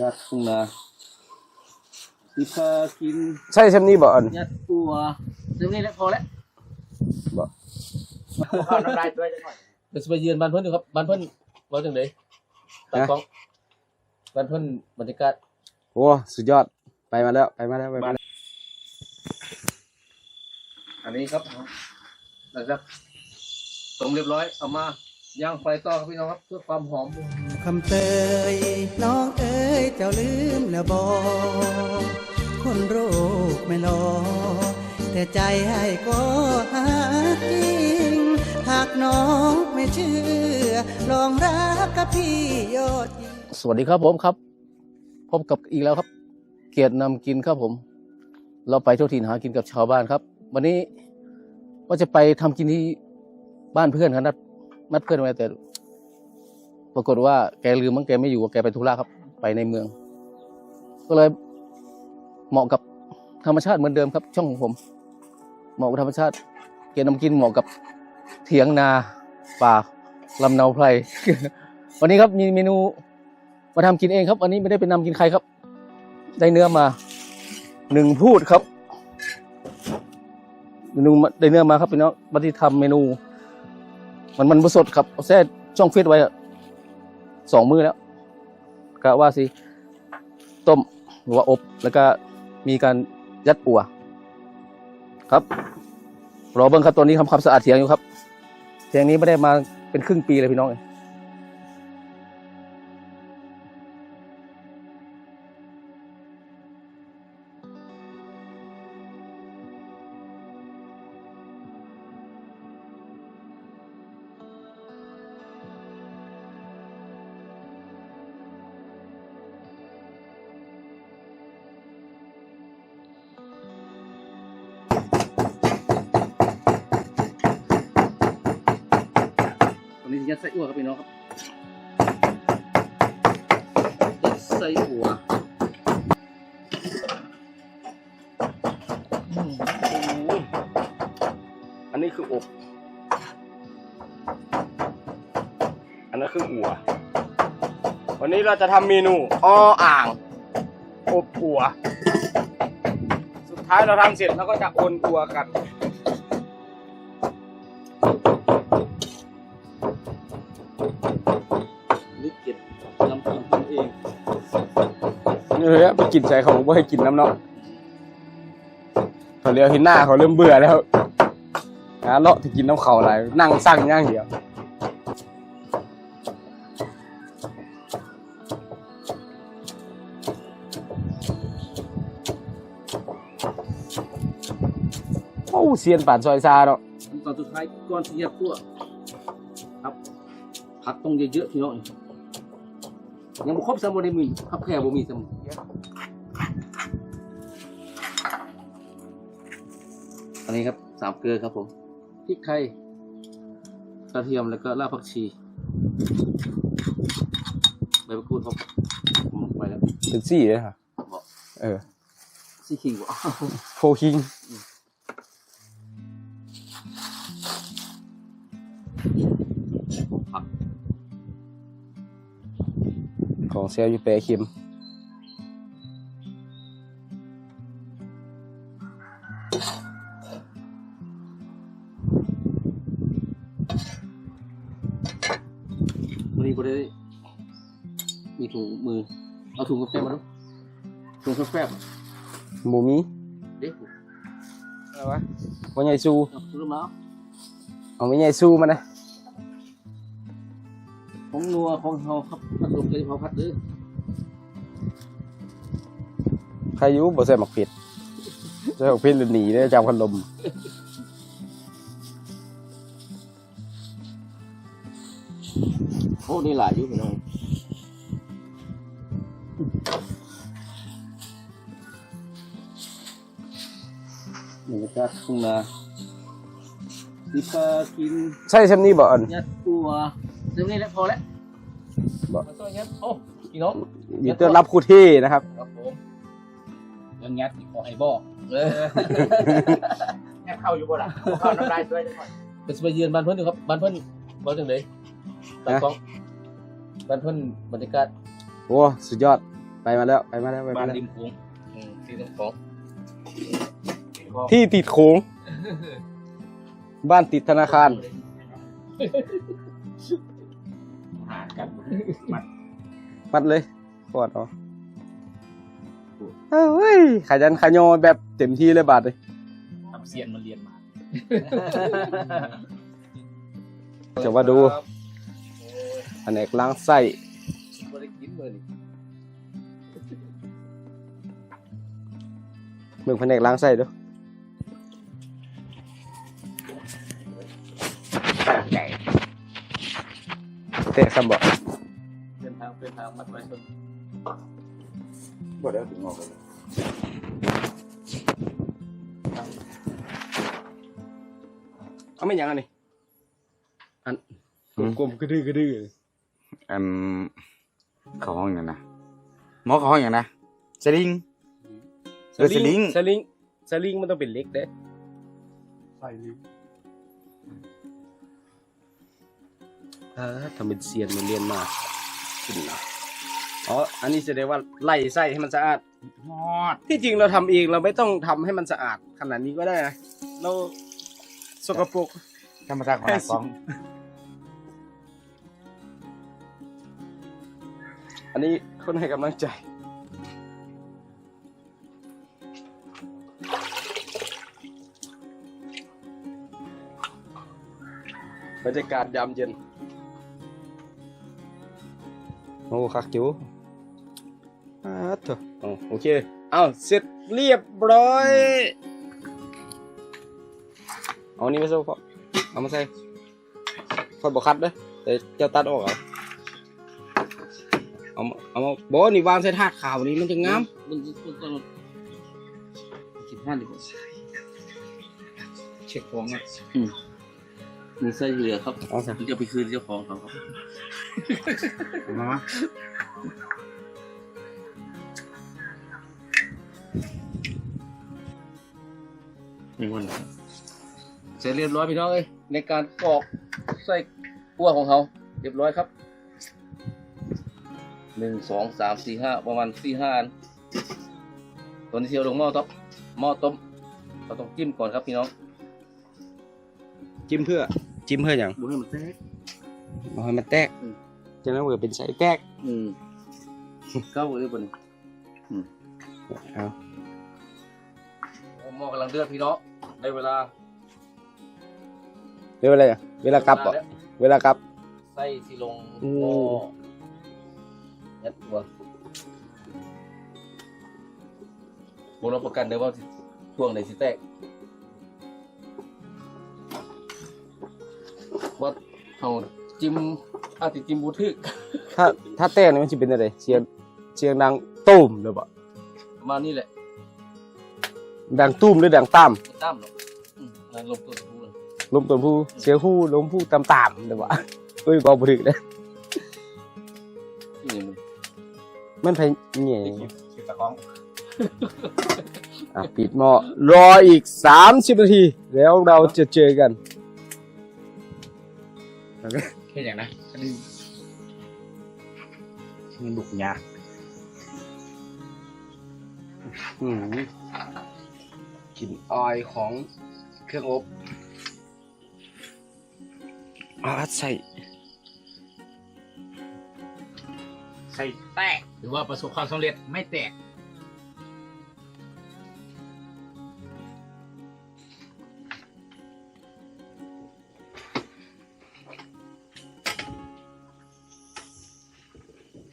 ากาศทุ่งนาสิพากินใช่เช่นนี้บ่อันยัดตัวเรื่องนี้แหละพอแล้วบ่ข้าวน้ำลายตัวจะหน่อยเดี๋ยวจะไปเยือนบ้านเพื่อนดูครับบ้านเพื่อนว่าจังไดตากล้องบ้านเพื่อนบรรยากาศโอ้สุดยอดไปมาแล้วไปมาแล้วไปมาแล้วอันนี้ครับหลังจากต้มเรียบร้อยเอามา ย่างไฟต่อครับพี่น้องครับเพื่อความหอมคำเตยน้องเอ้ยเจ้าลืมแล้วบอกคนโรคไม่รอ แต่ใจให้ก็หาจริง หากน้องไม่เชื่อ ลองรักกับพี่ยอดหญิงสวัสดีครับผมครับ พบกับอีกแล้วครับ เกียรตินำกินครับผม เราไปทั่วถิ่นหากินกับชาวบ้านครับ วันนี้ว่าจะไปทำกินที่บ้านเพื่อนครับนัด นัดเพื่อนไว้แต่ ปรากฏว่าแกลืมมั้งแกไม่อยู่แกไปธุระครับ ไปในเมือง ก็เลยเหมาะกับธรรมชาติเหมือนเดิมครับ ช่องของผม เหมาะกับธรรมชาติ เกียรตินำกินเหมาะกับเถียงนาป่าลำเนาไพรวันนี้ครับมีเมนูมาทำกินเองครับ วันนี้ไม่ได้เป็นนำกินใครครับ ได้เนื้อมาหนึ่งพูดครับเมนูได้เนื้อมาครับพี่น้องบัดที่ทำเมนู มันมันบสดครับเอาแซ่ช่องฟิตไว้สองมือแล้วกะว่าสิต้มหรือว่าอบ แล้วก็มีการยัดปัว ครับรอเบิ้งครับตัวนี้ทำความสะอาดเถียงอยู่ครับเถียงนี้ไม่ได้มาเป็นครึ่งปีเลยพี่น้องเลย ยัดไส้อั่วครับพี่น้องครับยัดไส้อั่วอันนี้คืออบอันนั้นคืออัววันนี้เราจะทำเมนูอ้ออ่างอบอัวสุดท้ายเราทำเสร็จเราก็จะโอนอัวกัน เออไปกินใส่เขาบอกว่ให้กินน้ำเนาะเขาเรียกเห็นหน้าเขาเริ่มเบื่อแล้วหาเลาะที่กินน้ำเขาอะไรนั่งสั่งอย่างเดียวโอ้เซียนป่านซอยซาเนาะตอนสุดท้ายก่อนที่จะคั่วครับผักต้องเยอะๆพี่น้อง ยังบ่ครบสามวันในมือผักแพร่บ่มีสมอันนี้ครับสามเกลือครับผมพริกไทยกระเทียมแล้วก็รากผักชีใบมะกรูดครับผมไปแล้วเป็นซี่เลยค่ะบอกเออซี่ขิงบ่โฟคิง ของเซลอยู่แปรเค็มวันนี้บ่ได้มีถุงมือ เอาถุงกาแฟมาดูถุงกาแฟบ่หมูมีเด็กอะไรวะวันใหญ่ซูเอาถุงมาเอาเอาไม่ใหญ่ซูมานะ ของนัวของเฮาครับพัดลมเลยเผาพัดเด้อใครอยุบ่ใส่หมักเผ็ดใส่หมักเผ็ดหรือหนีได้จำพันลมโอ้นี่หลายอยู่พี่น้องบรรยากาศทุ่งนาสิพากินใช่เช่นนี้บ่อันยัดตัวเรื่องนี้แหละพอแล้วบ่มาต่อยัดโอ้พี่น้องยินดีต้อนรับครูเท่นะครับครับผมเรื่องงัดนี่ขอให้บอกเออแค่เข้าอยู่บ่ล่ะเข้าน้ำลายด้วยจังหน่อยเดี๋ยวจะไปเยือนบ้านเพื่อนดูครับบ้านเพื่อนบ้านจังไดตากล้องบ้านเพื่อนบรรยากาศโอ้สุดยอดไปมาแล้วไปมาแล้วไปบ้ามานแล้วริมโค้งอืมที่ต้องของที่ติดโค้งบ้านติดธนาคารหา กันมัดมัดเลยกอดเอาเฮ้ยขยันขยอแบบเต็มที่เลยบาทเลยทำเซียนมาเรียนมาจะมาดูแผนกล้างไส้ไม่ได้กินเลยนี่เมืองแผนกล้างไส้เด้วย เตะซัมบอเดินทางเป็นทางมัดไว้จนบ่ได้ถึงออกเลยเอาไม่ยังอันนี้อันกลมๆกระดื้อกระดื้ออืมเขาห้องอย่างนะหมอเขาห้องอย่างนะสลิงเออสลิงสลิงสลิงมันต้องเป็นเล็กเด้ใส่ลิง อ่าทำเป็นเซียนมันเรียนมาขึ้นนะอ๋อ อันนี้แสดงว่าไล่ไส้ให้มันสะอาด ฮอดที่จริงเราทำเองเราไม่ต้องทำให้มันสะอาดขนาดนี้ก็ได้นะเราสกปรก ธรรมชาติของนักร้องอันนี้คนให้กำลังใจ บรรยากาศยามเย็น โอ้คักจูอ่าเถอะอ๋อโอเคเอาเสร็จเรียบร้อย เอานี่ไปสู้พ่อเอามาใส่ค่อยบอกคัดเด้อแต่เจ้าตัดออกเอาเอามาเอามาบอกว่านี่วางใส่ถาดขาวนี่มันจะงามมึงมึงต้องกินห้านดีกว่าเช็คของอะมีไส้เหลือครับเอาใส่มึงจะไปคืนเจ้าของเขาครับ มามามีวันเสร็จเรียบร้อยพี่น้องเอ้ยในการกรอกไส้กัวของเขาเรียบร้อยครับหนึ่งสองสามสี่ห้าประมาณสี่ห้าอันตอนนี้เที่ยวลงหม้อต้มหม้อต้มเราต้องจิ้มก่อนครับพี่น้อง จิ้มเพื่อ จิ้มเพื่ออย่างบุให้มันแตกเอาให้มันแตกอืม จะนั้นเกิดเป็นไส้แตกอืมเข้าเลยบนเอาหม้อกำลังเดือดพี่น้องได้เวลาเรียกว่าอะไรอะเวลากลับอะแล้วเวลากลับไส้ที่ลงอืมหม้อยัดตัวบนรับประกันได้ว่าช่วงไหนสิแตกว่าเขา จิ้มอาจจะจิ้มบูทึกถ้าถ้าแตกนี่มันจะเป็นอะไรเสียงเสียงดังตุ้มหรือเปล่าประมาณนี้แหละ ดังตุ้มหรือดังตามมันตั้มหรอกอืมงานลงตัวทูเลยลมต้นผู้เสียงผู้ลมผู้ตามตามหรือเปล่าเอ้ยบอกบ่ถึกเลยนี่มันมันไปเงี้ยเช็คตะกล้องอะปิดหม้อรออีกสามสิบนาที แล้วเราจะเจอกันแค่ อย่างนะอันนี้มันดุกยากอืมกลิ่นออยของเครื่องอบอาใส่ใส่แตก หรือว่าประสบความสำเร็จไม่แตก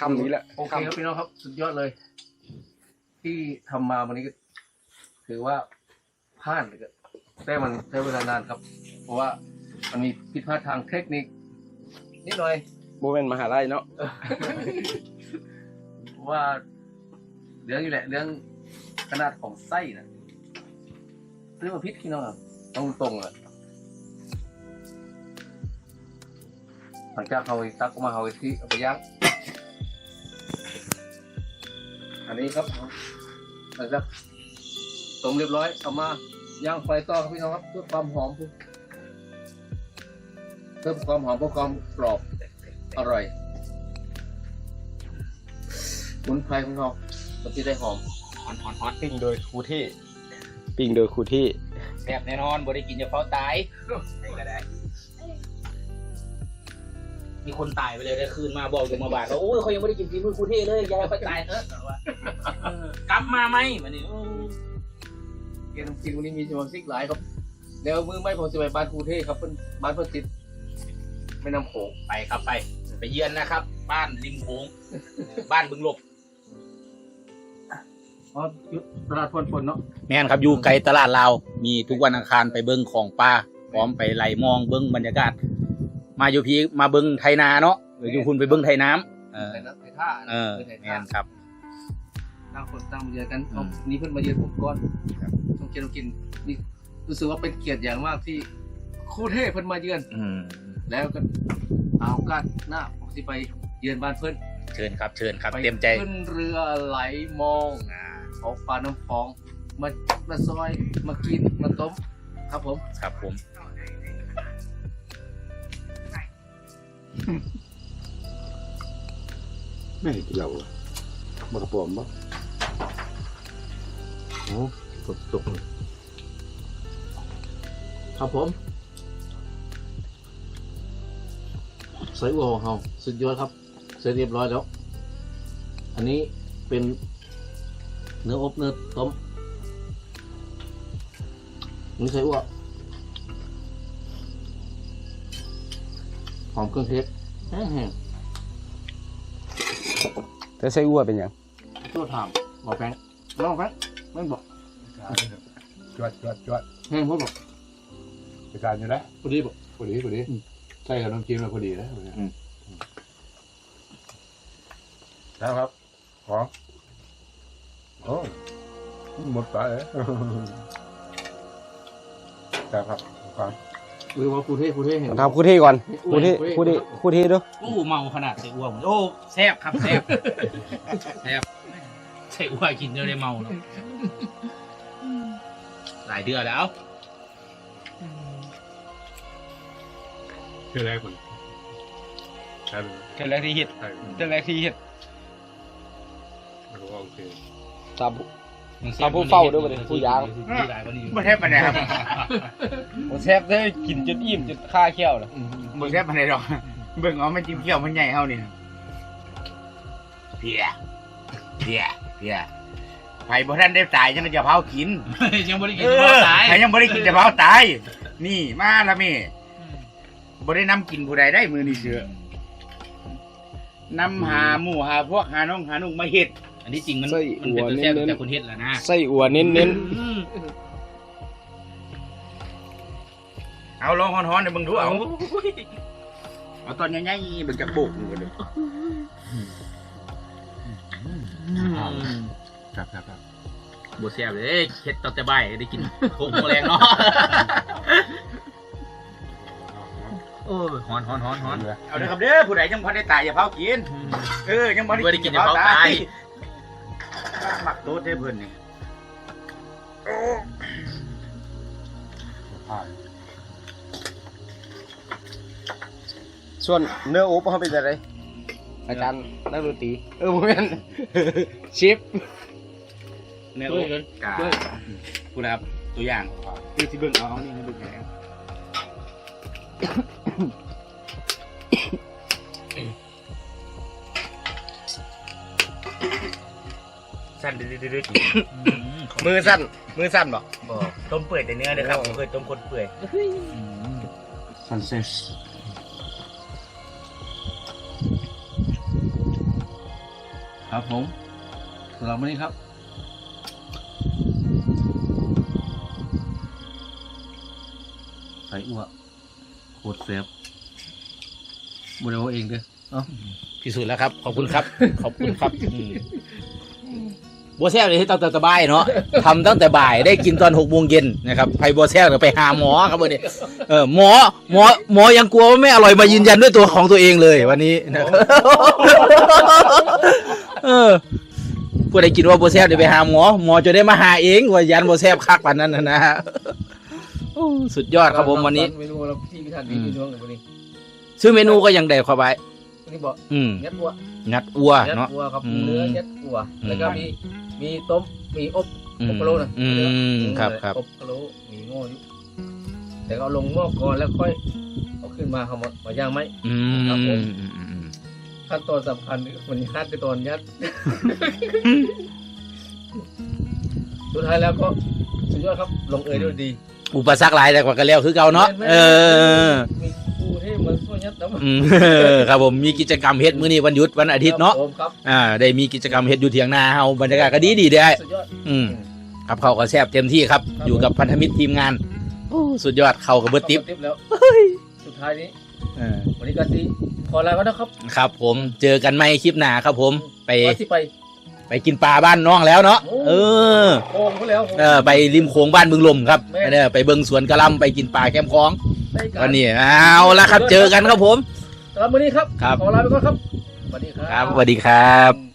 คำนี้แหละโอเคครับพี่น้องครับ สุดยอดเลย ที่ทำมาวันนี้ก็ถือว่าพลาดเลยก็แต่มันใช้เวลานานครับ เพราะว่ามันมีผิดพลาดทางเทคนิค นิดหน่อยโมเมนต์มหาลัยเนาะเพราะว่าเรื่องอยู่แหละ เรื่องขนาดของไส้นะซื้อมาพิษพี่น้องอะต้องตรงๆเลยหลังจากเขาอีกตักออกมาเขาอีกที่เอาไปย่าง อันนี้ครับหลังจากต้มเรียบร้อยเอามาย่างไฟต่อครับพี่น้องครับเพื่อความหอมเพิ่มความหอมเพื่อความกรอบอร่อยสมุนไพรของเรามันจะได้หอมฮอนฮอนฮอนปิ้งโดยครูที่ ปิ้งโดยครูที่แซ่บแน่นอนบ่ได้กินจะเฝ้าตายได้ก็ได้ มีคนตายไปเลยได้คืนมาบอกอยู่มาบาดว่าโอ้ยเขายังไม่ได้กินฝีมือครูเท่เลยอยายไปตายเถอะเออกลับมาไหมวันนี้โอ้เกียรติจริงวันนี้มีสมาชิกหลายครับเดี๋ยวมือไม่ผมจะไปบ้านครูเทพครับเพิ่นบ้านเพิ่นติดแม่น้ำโขงไปครับไป ไปเยือนนะครับ บ้านริมโขงบ้านบึงหลบอ๋อยุดตลาดพลพลเนาะแม่นครับอยู่ไกลตลาดลาวมีทุกวันอังคารไปเบิ้งของป้าพร้อมไปไหลมองเบิ้งบรรยากาศ มาอยู่พีมาเบิ้งไทยนาเนาะหรืออยู่คุณไปเบิ้งไทยน้ำเออไทยนะไทยท่าเออไทยแม่ท่านครับต่างคนต่างมาเยือนกันอืมเอานี่เพิ่นมาเยือนผมก่อนต้องกินต้องกินนี่รู้สึกว่าเป็นเกียรติอย่างมากที่ครูเทพเพิ่นมาเยือนอืมแล้วก็เอาโอกาสหน้าผมสิไปเยือนบ้านเพิ่นเชิญครับ เชิญครับไปเต็มใจขึ้นเรือไหลมองอ่าออกปลาน้ำพองมามาซอยมากินมาต้มครับผมครับผม ไม่เกี่ยวบกระป๋อมบ่โอ้ฝนตกเลยครับผมใส่อัวของเราสุดยอดครับ เสร็จเรียบร้อยแล้ว อันนี้เป็นเนื้ออบเนื้อต้มนี่ใส่อัวหอมเครื่องเทศ แห้งแต่ไส้อั่วเป็นหยังๆตัวถามบอกแฟงลองแฟงไม่บอกจวดจวดจวดแห้งพ่อบอกไปการอยู่แล้วพอดีบอกพอดีพอดีใส่กับน้ำจิ้มแล้วพอดีแล้วนะครับของโอ้หมดไปเลยครับครับ ครับหรือว่าครูเทพครูเทพเห็น ทำครูที่ก่อนครูที่ครูที่ครูที่ดูโอ้เมาขนาดใส่อ้วงโอ้แซ่บครับแซ่บแซ่บใส่อ้วกินเดี๋ยวได้เมาเนาะหลายเดือนแล้วคือแรกคนใช่ไหมเท่าแรกที่ฮิตใช่เท่าแรกที่ฮิตไม่รู้ว่าโอเคตาม ตามผู้เฝ้าด้วยประเด็นผู้ยางหลายกว่านี้ไม่แทบไปไหนครับผมแทบได้กินจนอิ่มจนค่าเขี้ยวแล้วมึงแค่ปานใดดอก เบิ่งเอามันจิ้มเขี้ยวมันใหญ่เฮานี่เพียเพียเพียไผบ่ทันได้ตายจังจะเผากินยังไม่ได้กิเอนข้าวอตายไผยังบ่ได้กินจะเผาตาย นี่มาละแม่บ่ได้นำกินผู้ใดได้มื้อนี้เสือนำหาหมู่หาพวกหาน้องหานุ่งมาเฮ็ด อันนี้จริงมันมันเป็นตัวแซ่บแต่คนเฮ็ดแหละนะไส้อั่วเน้นเน้นอืมเอาลองฮ้อนๆให้เบิ่งดูเอา เอาตอนใหญ่ๆเบิ่งจักโบกนี่เด้อครับครับครับบแซ่บเลยเฮ็ดตอนแต่บ่ายได้กินโคงแรงเนาะโอ้ยฮอนฮอนฮอนฮอนเอาเด้อครับเด้อผู้ใดยังบ่ได้ตายอย่าเผากิน เออยังบ่บ่ได้กินอย่าเผาตาย หมักโต๊ดให้เพิ่นนี่ผ่านส่วนเนื้อโอ๊บเขาเป็นอะไรอาจารย์นักดนตรีเออผมเป็นชิปเนื้อช่วยโอ๊กันกาช่วยผู้นะครับตัวอย่างคือที่เบิ่งเอาเอานี่ให้เบิ่งแล้ว สั้นดืดๆมือสั้น มือสั้นบ่บ่ต้มเปื่อยแต่เนื้อเด้อครับผมเคยต้มคนเปื่อยซันเซสครับผมสำหรับวันนี้ครับ ใส่อ้วโคตรเซฟบริโภคเองเด้อที่สุดแล้วครับ ขอบคุณครับ ขอบคุณครับอืม บัวแซ่บเลยที่ตั้งแต่สบายเนาะทำตั้งแต่บ่ายได้กินตอนหกโมงเย็นนะครับไผ่บัวแซ่บเดี๋ยวไปหาหมอครับวันนี้เออหมอหมอหมอยังกลัวว่าไม่อร่อยมายืนยันด้วยตัวของตัวเองเลยวันนี้นะครับเออผู้ใดกินว่าบัวแซ่บเดี๋ยวไปหาหมอหมอจะได้มาหาเองว่ายันบัวแซ่บคักปันนั้นนะนะฮะโอ้สุดยอดครับผมวันนี้เมนูเราที่พิธันมีพี่น้องเลยวันนี้ ซื้อเมนูก็ยังได้เข้าไปวันนี้บอกอืมงัดวัว งัดอัวยัดเนาะอัวครับอืมเนื้อยัดอัว อืม แล้วก็มีมีต้มมีอบอือบมกะโลนะอืมครับครับอบกะโลมีโง่อยู่แต่ก็เอาลงหม้อก่อนแล้วค่อยเอาขึ้นมาเขามามาย่างไหม อืมครับผมอืมอืมขั้นตอนสำคัญคือมันยัดไปตอนยัด สุดท้ายแล้วก็สุดยอดครับลงเอยด้วยดี อุปสรรคหลายแต่กว่ากันแล้วคือเก่าเนาะแม่นๆ เออ มี ครูที่มันช่วยยัดแล้วอืมครับผมมีกิจกรรมเฮ็ดมื้อนี้วันหยุดวันอาทิตย์เนาะผมครับอ่าได้มีกิจกรรมเฮ็ดอยู่เถียงนาเฮาบรรยากาศก็ดีดีๆเด้อสุดยอดอืมครับเขาก็แซ่บเต็มที่ครับครับ อยู่กับพันธมิตรทีมงานโอ้สุดยอดเขากับเบิร์ติปติ๊บแล้วสุดท้ายนี้เออวันนี้ก็สิขอลาก็นะครับ ครับผมเจอกันใหม่คลิปหน้าครับผมไปว่าที่ไปไปกินปลาบ้านน้องแล้วเนาะโอ้เออโค้งเขาแล้ว เออไปริมโขงบ้านบึงลมครับแม่เออไปเบิงสวนกะหลำไปกินปลาแคมคลอง ได้การวันนี้เอาละครับเจอกันครับผม สำหรับวันนี้ครับ ครับ ขอลาไปก่อนครับสวัสดีครัครับสวัสดีครับ